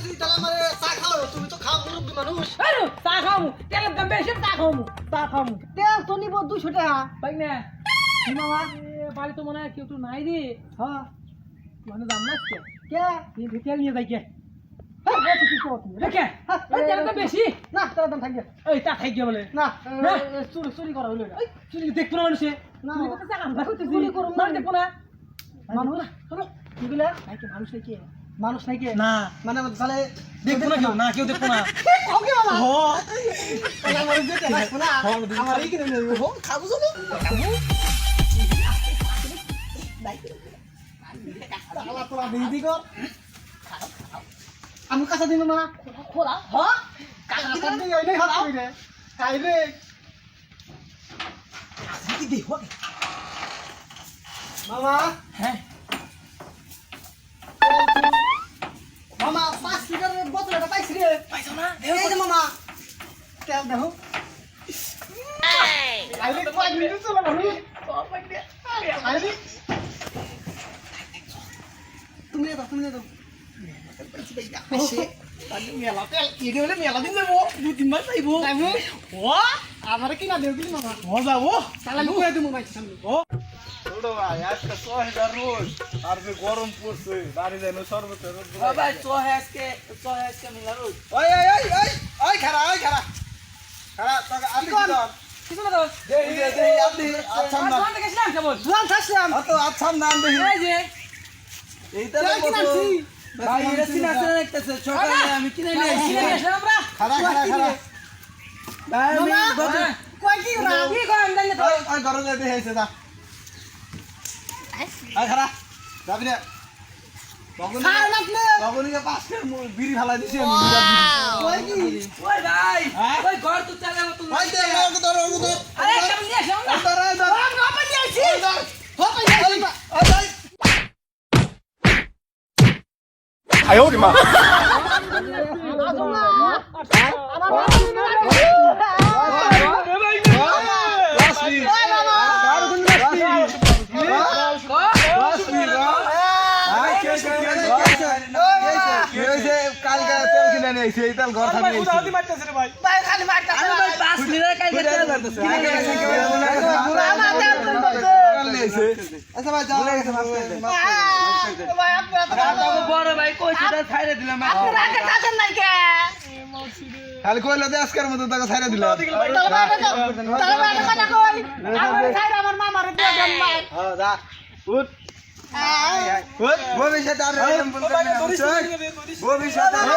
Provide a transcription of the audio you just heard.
আছি তাহলে আমার চা খাও তুমি তো খাও মুরব্বী মানুষ। আরে চা খামু তেলের দাম বেশি চা খামু চা খামু তেল তো নিব দুশো টাকা। তাই না কি মামা? বাড়ি তো মনে হয় কেউ তো নাই রে। হ্যাঁ মানে দাম না কে? কে তুই তেল নিয়ে যাই কে? চুরি চুরি করা হইল চুরি দেখতো না মানুষে? না। চুরি না। মানুষ দেখব না। মানুষ কি বলে ভাই কি মানুষ নাকি মানুষ নাকি? না। মানে তাহলে দেখব না কেউ না কেউ দেখব না। ওকে ও তাহলে আমার যেতে না। আমার এই কিনে নেব। হো খাব চলো। আমি কাছে দিন মা। খোলা। হ্যাঁ কাছে দিন। এই হাত দিবে খাইবে দেখো মামা। হ্যাঁ। বোতল পাইছি রে পাইছো না এই যে মামা। তেল দেখো আইলে কয় মিনিট চলে তুমি দাও তুমি দাও আমার কিনা দেও কিন্তু মামা। ও যাব। তাহলে আমি দেবো মাইছি সামনে। ও। ছোট ভাই আজকে ছয় রোজ। আর যে গরম পড়ছে বাড়ি যেন সর্বোচ্চ রোদ ভাই তো আজকে তো আজকে মিলা রোজ। ওই ওই ওই ওই ওই খারা ওই খারা। খারা তোকে আমি কি দর কিছু না তো দেই দেই দেই আপনি আচ্ছা না কোন থেকে ছিলাম কেমন জোয়ান থাকলাম অত আচ্ছা নাম দেই এই যে। এইটা তেল ভাই এটা সিনা সিনা দেখতেছে। সকালে আমি কিনে নিয়ে আমরা। খারা খারা খারা। ভাই আমি কয় কি না কি করেন জানি তো ওই ঘরে যাই দেখাইছে দা খারা যাবি না। বিড়ি ফালাই দিছি। আমি বিড়া বিড়ি। কয় কি? ওই ভাই হ্যাঁ? ওই ঘর তো কালকে তেল কিনে নিয়ে আইছে এই তেল ঘর ভাই খালি মারতা আমি ভাই 5 লিটার কালকে তেল মারতেছে আগে গেছে কেউ আইছে আচ্ছা ভাই যাও গেছে মাফ করে দে ভাই আপনি বড় ভাই কইছি ছাইরে দিলাম রাতে কাছেন নাই কে খালি কইলো দে আজকের মতো তাকে ছাইরা দিলাম তাহলে কথা কই আমার মামার দিয়ে দেন মাই হ্যাঁ যা উঠ ভবিষ্যতে আর ভবিষ্যতে আর